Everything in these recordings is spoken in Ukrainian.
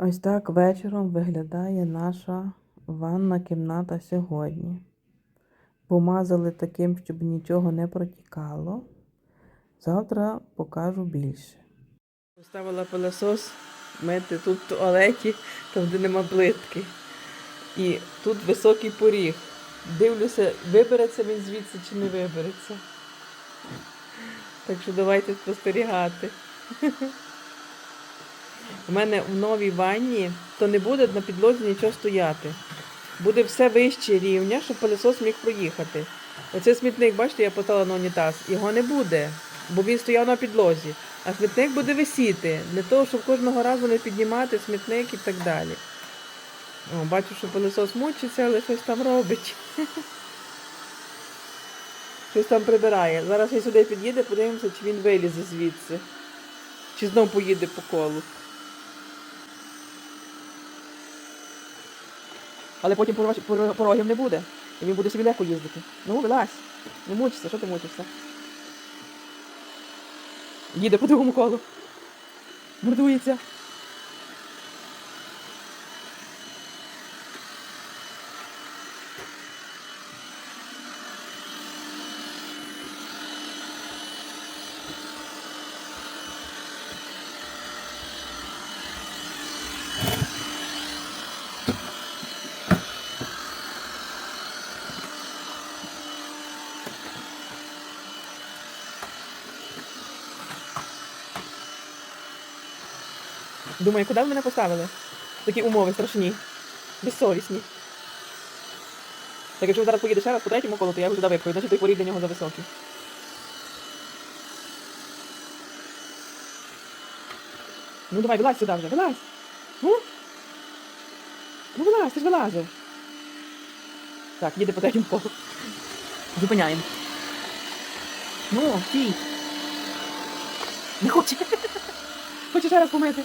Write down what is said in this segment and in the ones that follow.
Ось так вечором виглядає наша ванна кімната сьогодні. Помазали таким, щоб нічого не протікало. Завтра покажу більше. Поставила пилосос мити тут в туалеті, там, де нема плитки. І тут високий поріг. Дивлюся, вибереться він звідси чи не вибереться. Так що давайте спостерігати. У мене в новій ванні то не буде на підлозі нічого стояти. Буде все вище рівня, щоб пилосос міг проїхати. Оцей смітник, бачите, я поставила на унітаз, його не буде, бо він стояв на підлозі. А смітник буде висіти для того, щоб кожного разу не піднімати смітник і так далі. О, бачу, що пилосос мучиться, але щось там робить. Щось там прибирає. Зараз він сюди під'їде, подивимося, чи він вилізе звідси. Чи знов поїде по колу. Але потім порогів не буде. І він буде собі легко їздити. Ну, вилазь. Не мучишся, що ти мучишся? Їде по другому колу. Мордується. Думаю, куди ви мене поставили? Такі умови страшні, безсовісні. Так якщо ви зараз поїдете ще раз по третьому колу, то я його сюди випхаю, значить той поріг для нього зависокий. Ну давай, вилазь сюди вже, вилазь. Ну? Ну вилазь, ти ж вилазив. Так, їде по третьому колу. Зупиняємо. Ну, стій. Не хоче. Хоче ще раз помити.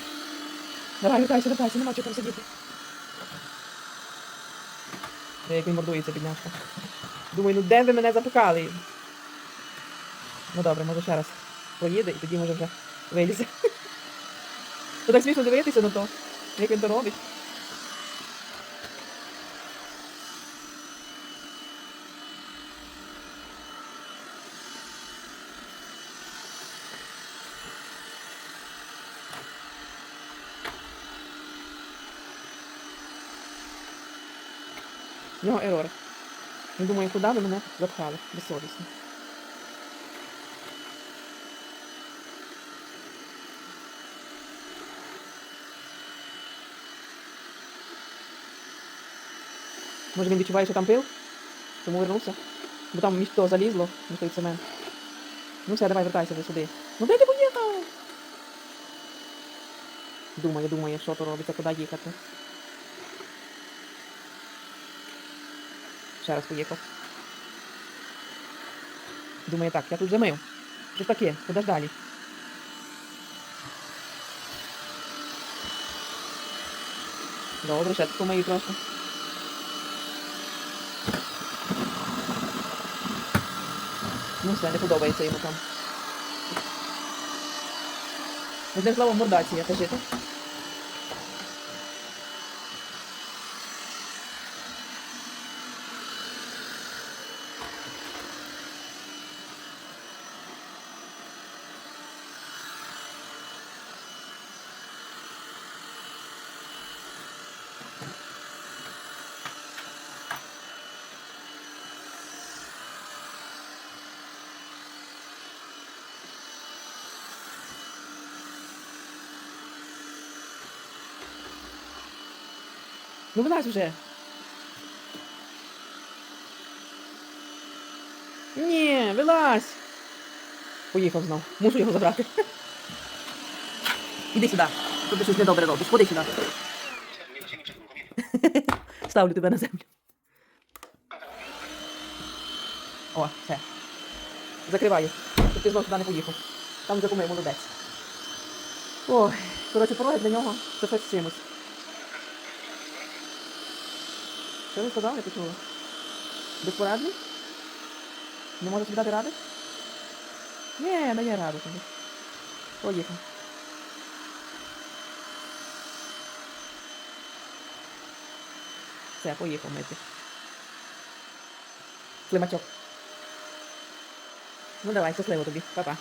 Давай, вертайся, вертайся, нема чого там сидіти. Де як він мордується, бідняшка. Думаю, ну де ви мене запекали? Ну добре, може ще раз поїде і тоді може вже вилізе. То так смішно дивитися на то, як він то робить. В нього ерор. Він думає, куди ви мене запхали? Безсовісно. Може він відчуває, що там пил? Тому вернувся. Бо там між залізло, між той цемент. Ну все, давай, вертайся вже сюди. Ну де ти поїхав? Думає, думає, що то робиться, куди їхати. Ще раз поїхав. Думає, так, я тут вже мив. Що ж таке? Куди ж далі? Добре, ще тут помию трошки. Ну все, не подобається йому там. Одним словом, мордація, кажи Ну вилазь вже. Ні, вилазь. Поїхав знов. Мушу його забрати. Іди сюди. Ти щось недобре робиш. Ходи сюди. Ставлю тебе на землю. О, все. Закриваю. Щоб ти знов сюди не поїхав. Там помив, молодець. Ой, коротше, пороги для нього це щось чимось. Що ви сказали, не почула? Безпорадний? Не може собі дати ради? Ні, дає раду тобі. Поїхав. Все, поїхав мити. Климачок. Ну давай, щасливо тобі, Па-па.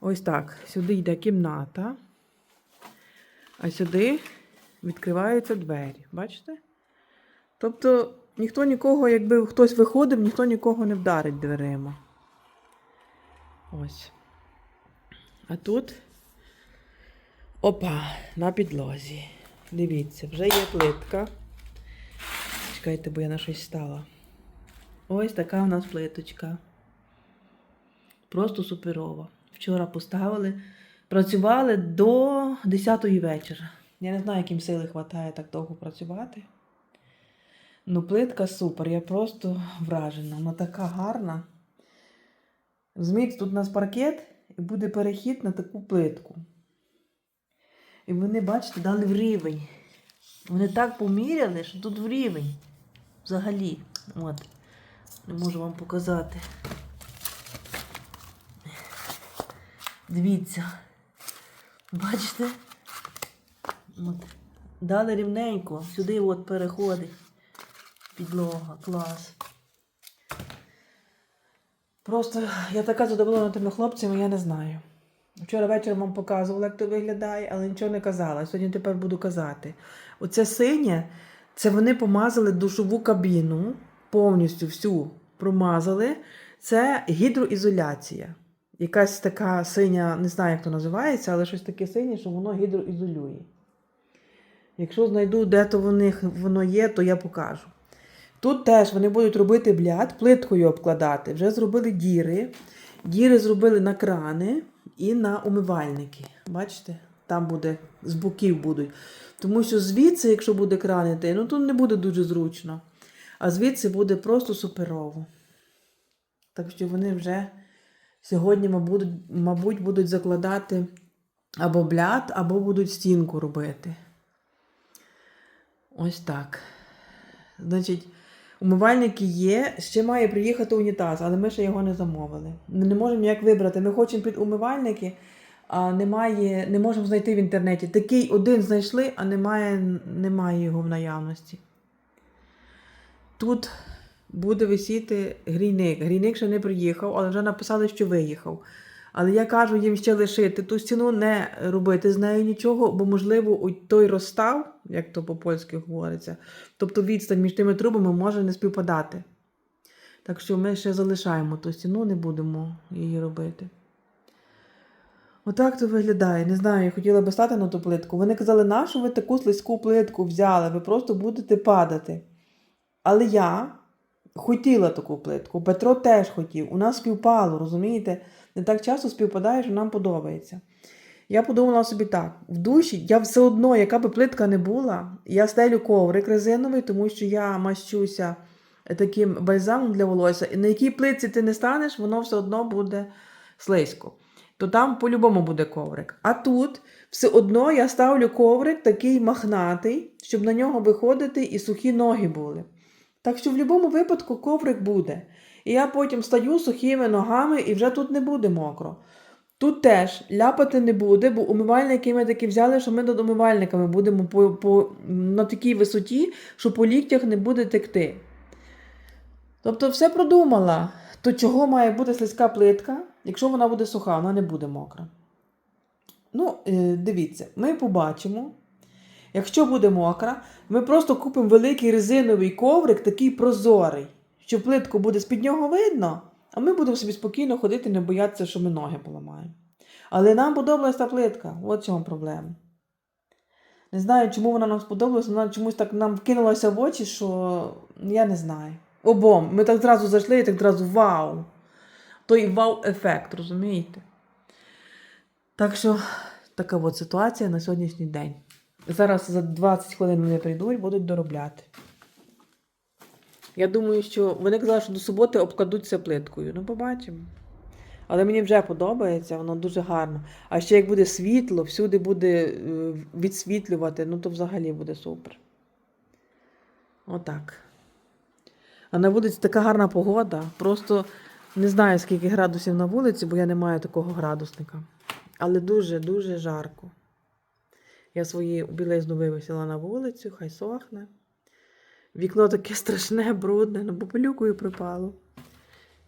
Ось так. Сюди йде кімната, а сюди відкриваються двері. Бачите? Тобто ніхто нікого, якби хтось виходив, ніхто нікого не вдарить дверима. Ось. А тут. Опа, на підлозі. Дивіться, вже є плитка. Чекайте, бо я на щось стала. Ось така у нас плиточка. Просто суперова. Вчора поставили. Працювали до 10 вечора. Я не знаю, яким сили вистачає так довго працювати. Ну, плитка супер, я просто вражена. Вона така гарна. Розумієте, тут у нас паркет і буде перехід на таку плитку. І вони, бачите, дали в рівень. Вони так поміряли, що тут в рівень. Взагалі. От. Не можу вам показати. Дивіться. Бачите? От. Дали рівненько. Сюди от переходить. Підлога, клас. Просто я така задоволена тими хлопцями, я не знаю. Вчора вечором вам показувала, як то виглядає, але нічого не казала. Сьогодні тепер буду казати. Оце синє, це вони помазали душову кабіну, повністю всю промазали. Це гідроізоляція. Якась така синя, не знаю, як то називається, але щось таке синє, що воно гідроізолює. Якщо знайду, де то в них воно є, то я покажу. Тут теж вони будуть робити бляд, плиткою обкладати. Вже зробили діри. Діри зробили на крани і на умивальники. Бачите? Там буде, з боків будуть. Тому що звідси, якщо буде кран іти, ну тут не буде дуже зручно. А звідси буде просто суперово. Так що вони вже сьогодні, мабуть, будуть закладати або бляд, або будуть стінку робити. Ось так. Значить, умивальники є, ще має приїхати унітаз, але ми ще його не замовили. Ми не можемо ніяк вибрати. Ми хочемо під умивальники, а немає, не можемо знайти в інтернеті. Такий один знайшли, а немає, немає його в наявності. Тут буде висіти грійник. Грійник ще не приїхав, але вже написали, що виїхав. Але я кажу їм ще лишити ту стіну, не робити з нею нічого, бо, можливо, той розстав, як то по-польськи говориться, тобто відстань між тими трубами може не співпадати. Так що ми ще залишаємо ту стіну, не будемо її робити. Отак то виглядає. Не знаю, я хотіла би стати на ту плитку. Вони казали, нашу ви таку слизьку плитку взяли, ви просто будете падати. Але я хотіла таку плитку. Петро теж хотів. У нас співпало, розумієте? Не так часто співпадає, що нам подобається. Я подумала собі так: в душі я все одно, яка би плитка не була, я стелю коврик резиновий, тому що я мащуся таким бальзамом для волосся. І на якій плитці ти не станеш, воно все одно буде слизько. То там по-любому буде коврик. А тут все одно я ставлю коврик такий махнатий, щоб на нього виходити і сухі ноги були. Так що в будь-якому випадку коврик буде. І я потім стаю сухими ногами і вже тут не буде мокро. Тут теж ляпати не буде, бо умивальники ми такі взяли, що ми над умивальниками будемо по, по, на такій висоті, що по ліктях не буде текти. Тобто все продумала. То чого має бути слизька плитка, якщо вона буде суха, вона не буде мокра. Ну, е, дивіться, ми побачимо. Якщо буде мокра, ми просто купимо великий резиновий коврик, такий прозорий, що плитку буде з-під нього видно, а ми будемо собі спокійно ходити, не боятися, що ми ноги поламаємо. Але нам подобалась та плитка, от чому проблема. Не знаю, чому вона нам сподобалася, вона чомусь так нам вкинулася в очі, що я не знаю. Обом. Ми так зразу зайшли і так зразу вау! Той вау-ефект, розумієте? Так що така от ситуація на сьогоднішній день. Зараз за 20 хвилин вони прийдуть, будуть доробляти. Я думаю, що вони казали, що до суботи обкладуться плиткою. Ну, побачимо. Але мені вже подобається, воно дуже гарно. А ще як буде світло, всюди буде е, відсвітлювати, ну то взагалі буде супер. Отак. А на вулиці така гарна погода. Просто не знаю, скільки градусів на вулиці, бо я не маю такого градусника. Але дуже-дуже жарко. Я свою білизну вивісила на вулицю, хай сохне. Вікно таке страшне, брудне, ну попелюкою припало.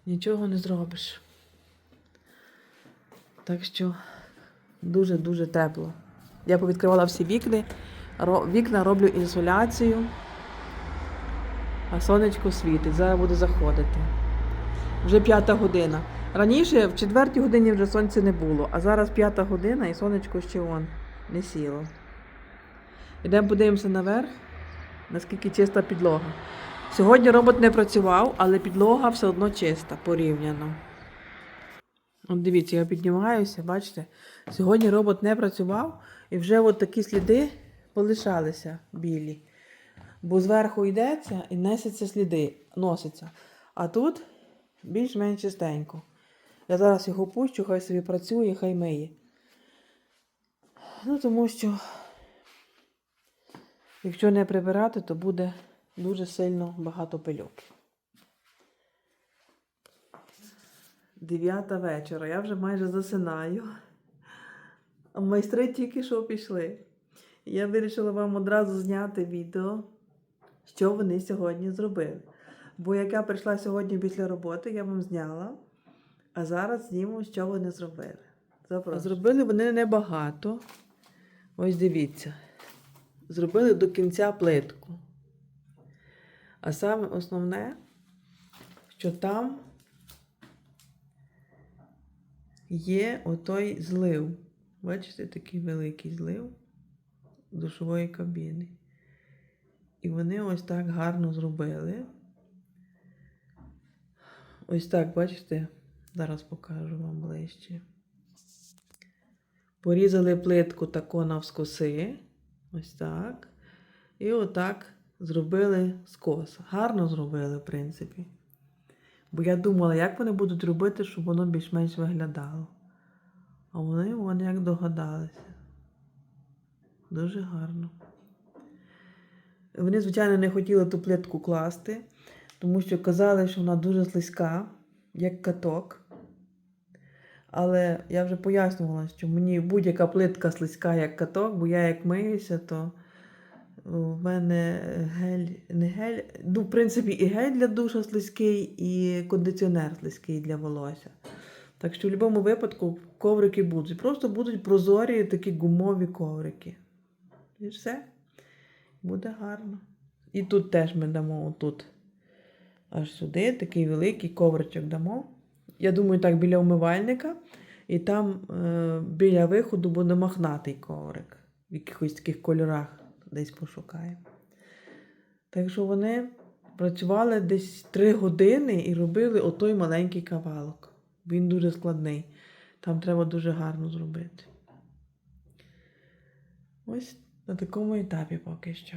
Нічого не зробиш. Так що дуже-дуже тепло. Я повідкривала всі вікна, ро- вікна роблю інсоляцію, а сонечко світить. Зараз буду заходити. Вже п'ята година. Раніше в четвертій годині вже сонця не було, а зараз п'ята година і сонечко ще он не сіло. Йдемо подивимося наверх, наскільки чиста підлога. Сьогодні робот не працював, але підлога все одно чиста, порівняно. От дивіться, я піднімаюся, бачите? Сьогодні робот не працював, і вже от такі сліди полишалися білі. Бо зверху йдеться і несеться сліди, носиться. А тут більш-менш чистенько. Я зараз його пущу, хай собі працює, хай миє. Ну, тому що, якщо не прибирати, то буде дуже сильно багато пильок. Дев'ята вечора, я вже майже засинаю. А майстри тільки що пішли. Я вирішила вам одразу зняти відео, що вони сьогодні зробили. Бо як я прийшла сьогодні після роботи, я вам зняла, а зараз зніму, що вони зробили. Запрошую. Зробили вони небагато. Ось дивіться. Зробили до кінця плитку. А саме основне, що там є отой злив. Бачите, такий великий злив душової кабіни. І вони ось так гарно зробили. Ось так, бачите? Зараз покажу вам ближче. Порізали плитку тако навскоси. Ось так. І отак зробили скос. Гарно зробили, в принципі. Бо я думала, як вони будуть робити, щоб воно більш-менш виглядало. А вони, вони як догадалися. Дуже гарно. Вони, звичайно, не хотіли ту плитку класти, тому що казали, що вона дуже слизька, як каток. Але я вже пояснювала, що мені будь-яка плитка слизька, як каток, бо я як миюся, то в мене гель, не гель, ну, в принципі, і гель для душа слизький, і кондиціонер слизький для волосся. Так що в будь-якому випадку коврики будуть. Просто будуть прозорі такі гумові коврики. І все. Буде гарно. І тут теж ми дамо отут аж сюди такий великий ковричок дамо. Я думаю, так біля умивальника. І там е, біля виходу буде мохнатий коврик. В якихось таких кольорах десь пошукаємо. Так що вони працювали десь 3 години і робили отой маленький кавалок. Він дуже складний. Там треба дуже гарно зробити. Ось на такому етапі поки що.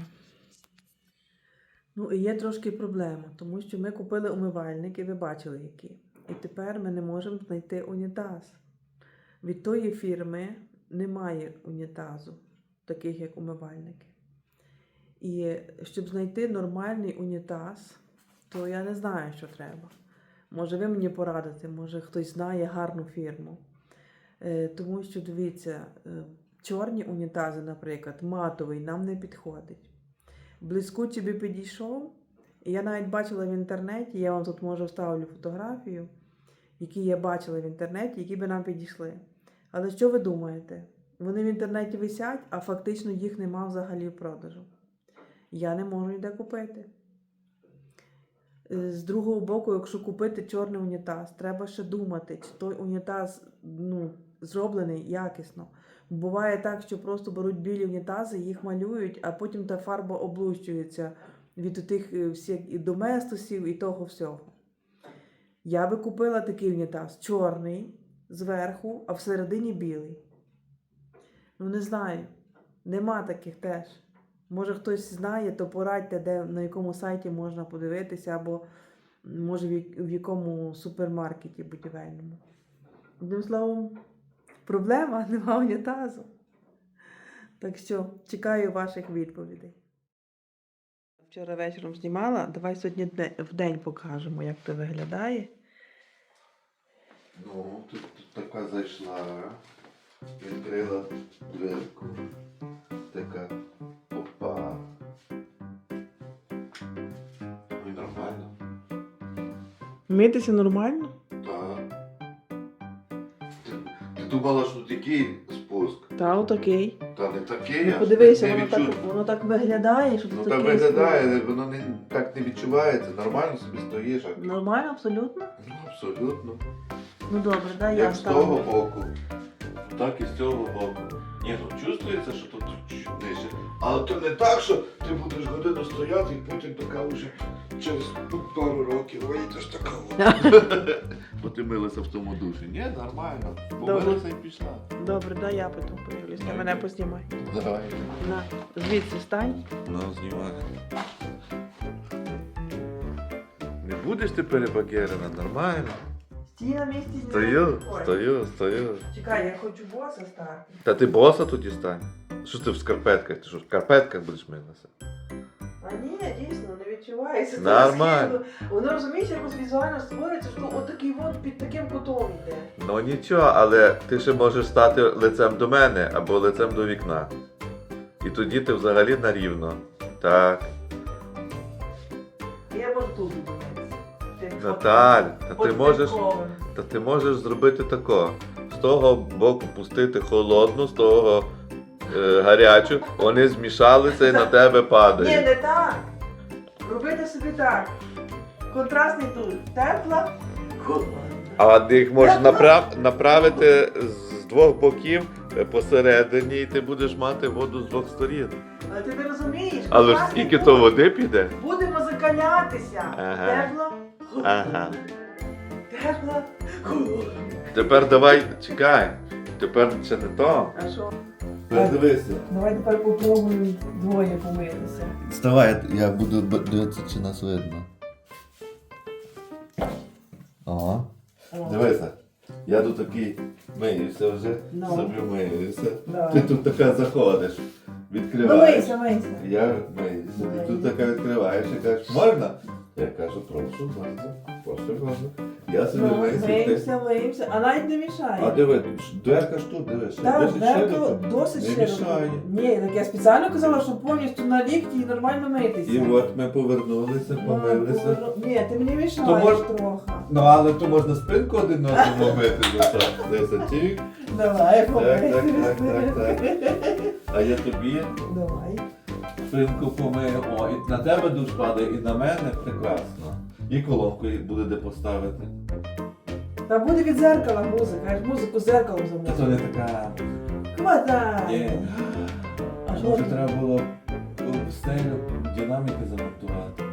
Ну, і є трошки проблема, тому що ми купили умивальник, і ви бачили, які. І тепер ми не можемо знайти унітаз. Від тої фірми немає унітазу, таких як умивальники. І щоб знайти нормальний унітаз, то я не знаю, що треба. Може, ви мені порадите, може хтось знає гарну фірму. Е, тому що дивіться, е, чорні унітази, наприклад, матовий нам не підходить. Блискучий би підійшов. Я навіть бачила в інтернеті, я вам тут може вставлю фотографію, які я бачила в інтернеті, які би нам підійшли. Але що ви думаєте? Вони в інтернеті висять, а фактично їх нема взагалі в продажу. Я не можу ніде купити. Е, З другого боку, якщо купити чорний унітаз, треба ще думати, чи той унітаз ну, зроблений якісно. Буває так, що просто беруть білі унітази, їх малюють, а потім та фарба облущується від тих е, всіх і доместосів, і того всього. Я би купила такий унітаз чорний зверху, а всередині білий. Ну, не знаю. Нема таких теж. Може хтось знає, то порадьте, де, на якому сайті можна подивитися, або може в, якому супермаркеті будівельному. Одним словом, проблема нема унітазу. Так що чекаю ваших відповідей. Вчора вечором знімала, давай сьогодні в день покажемо, як це виглядає. Ну, тут, тут така зайшла, відкрила дверку. така. Опа. Ну і нормально. Митися нормально? Так. Ти, ти думала, що такий спуск? Та отакий. Та не такий, Ну, аж подивися, не воно так, воно так виглядає, що Ну так такий виглядає, спуск. воно не, так не відчувається. Нормально собі стоїш. А... Нормально, абсолютно? Ну, абсолютно. Ну добре, дай я Як з того ставлю. боку, так і з цього боку. Ні, ну чувствується, що тут чуть нижче. Але то не так, що ти будеш годину стояти і потім така вже через пару років вийдеш така. от. Бо ти милася в тому душі. Ні, нормально. Помилася і пішла. Добре, дай я потім подивлюсь, ти мене познімай. Давай. На, звідси стань. Ну, знімай. Не будеш ти перебагерена, нормально. Стій на місці. ні. Стою, стою, стою. Чекай, я хочу боса стати. Та ти боса тоді стань. Що ти в скарпетках? Ти що в скарпетках будеш милася? А ні, дійсно, не відчувається. Це Нормально. Воно розумієш, якось візуально створюється, що отакий от під таким кутом йде. Ну нічого, але ти ще можеш стати лицем до мене або лицем до вікна. І тоді ти взагалі на рівно. Так. Наталь, та ти можеш. Та ти можеш зробити тако. З того боку пустити холодну, з того е, гарячу, вони змішалися і на тебе падають. Ні, не так. Робити собі так. Контрастний тут. Тепла, холодна. А їх можна направ... направити з двох боків е, посередині, і ти будеш мати воду з двох сторін. Але ти не розумієш. Але ж скільки то води піде? Будемо закалятися. Ага. Холодна. Ага. Тепла, холодна. Тепер давай, чекай. Тепер ще не то. А що? Дивися. Давай тепер попробуємо двоє помитися. Вставай, я буду дивитися, чи нас видно. Ага. О, Дивися. Я тут такий миюся вже, Ну. собі миюся. Давай. Ти тут така заходиш, відкриваєш. Мийся, мийся. Я миюся. Ти тут така відкриваєш і кажеш, можна? Я кажу, прошу, можна. Прошу, можна. Я собі Ну, миємося, миємося, а навіть не мішає. А диви, дверка ж тут, дивись. Так, досить широко. досить Не широко. мішає. Ні, так я спеціально казала, що повністю на лікті і нормально митися. І от ми повернулися, Ну, помилися. поверну- Ні, ти мені мішаєш То мож- трохи. Ну, але то можна спинку один одному бити за це. Десь тік. Давай, так, помийся. так, так, А я тобі Давай. Спинку помию. І на тебе душ падає, і на мене прекрасно. І колонку буде де поставити. Та буде від зеркала музика, аж музику музику зеркалом замовити. Це не така. Хватай! А Може треба було в стелю динаміки замонтувати.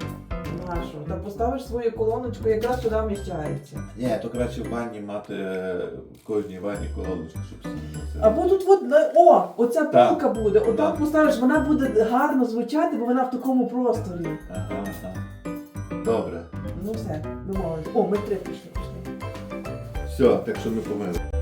Нашу. Та поставиш свою колоночку, якраз туди вміщається. Ні, то краще в ванні мати е, в кожній ванні колоночку, щоб всі Або тут от, на- о, оця Так. буде, отам Так. поставиш, вона буде гарно звучати, бо вона в такому просторі. Ага, ага. Добре. Ну все, домовились. О, ми три пішли, пішли. Все, так що ми помили.